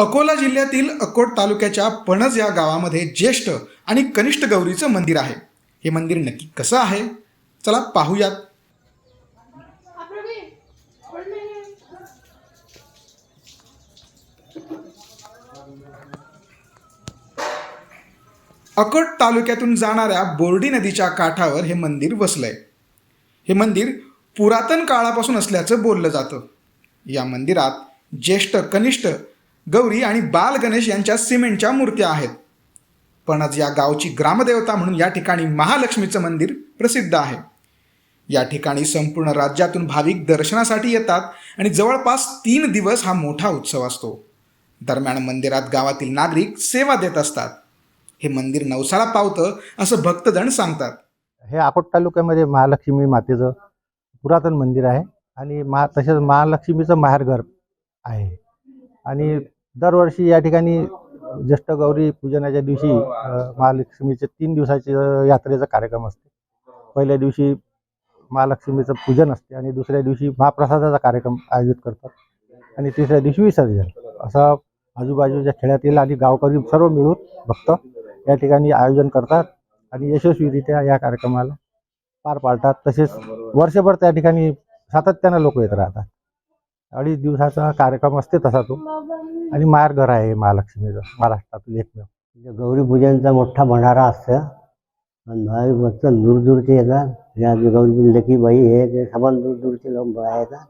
अकोला जिल्ह्यातील अकोट तालुक्याच्या पणज या गावामध्ये ज्येष्ठ आणि कनिष्ठ गौरीचं मंदिर आहे. हे मंदिर नक्की कसं आहे? चला पाहूयात. अकोट तालुक्यातून जाणाऱ्या बोर्डी नदीच्या काठावर हे मंदिर वसलंय. हे मंदिर पुरातन काळापासून असल्याचं बोललं जातं. या मंदिरात ज्येष्ठ कनिष्ठ गौरी आणि बाल गणेश यांच्या सिमेंटच्या मूर्त्या आहेत. पणज या गावची ग्रामदेवता म्हणून या ठिकाणी महालक्ष्मीचं मंदिर प्रसिद्ध आहे. या ठिकाणी संपूर्ण राज्यातून भाविक दर्शनासाठी येतात आणि जवळपास तीन दिवस हा मोठा उत्सव असतो. दरम्यान मंदिरात गावातील नागरिक सेवा देत असतात. हे मंदिर नवसाळा पावतं असं भक्तजण सांगतात. हे अकोट तालुक्यामध्ये महालक्ष्मी मातेचं पुरातन मंदिर आहे आणि मा तसेच महालक्ष्मीचं माहेरघर आहे. आणि दरवर्षी या ठिकाणी ज्येष्ठ गौरी पूजनाच्या दिवशी महालक्ष्मीचे तीन दिवसाचे यात्रेचा कार्यक्रम असते. पहिल्या दिवशी महालक्ष्मीचं पूजन असते आणि दुसऱ्या दिवशी महाप्रसादाचा कार्यक्रम आयोजित करतात आणि तिसऱ्या दिवशी विसर्जन. असा आजूबाजूच्या खेड्यातील आणि गावकरी सर्व मिळून भक्त या ठिकाणी आयोजन करतात आणि यशस्वीरित्या या कार्यक्रमाला पार पाडतात. तसेच वर्षभर त्या ठिकाणी सातत्यानं लोक येत राहतात. अडीच दिवसाचा कार्यक्रम असते तसा तो. आणि मारघर घर आहे महालक्ष्मीचं महाराष्ट्रातील एकमेव. म्हणजे गौरीपूजनचा मोठा भंडारा असतो. आणि भाविक भक्त दूरदूरचे येतात. या गौरी पूजले की बाई हे ते समान दूर दूरचे लोक बघायला येतात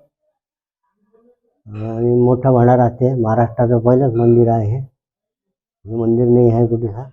आणि मोठा भंडारा असते. महाराष्ट्राचं पहिलंच मंदिर आहे. हे हे मंदिर नाही आहे कुठे. हा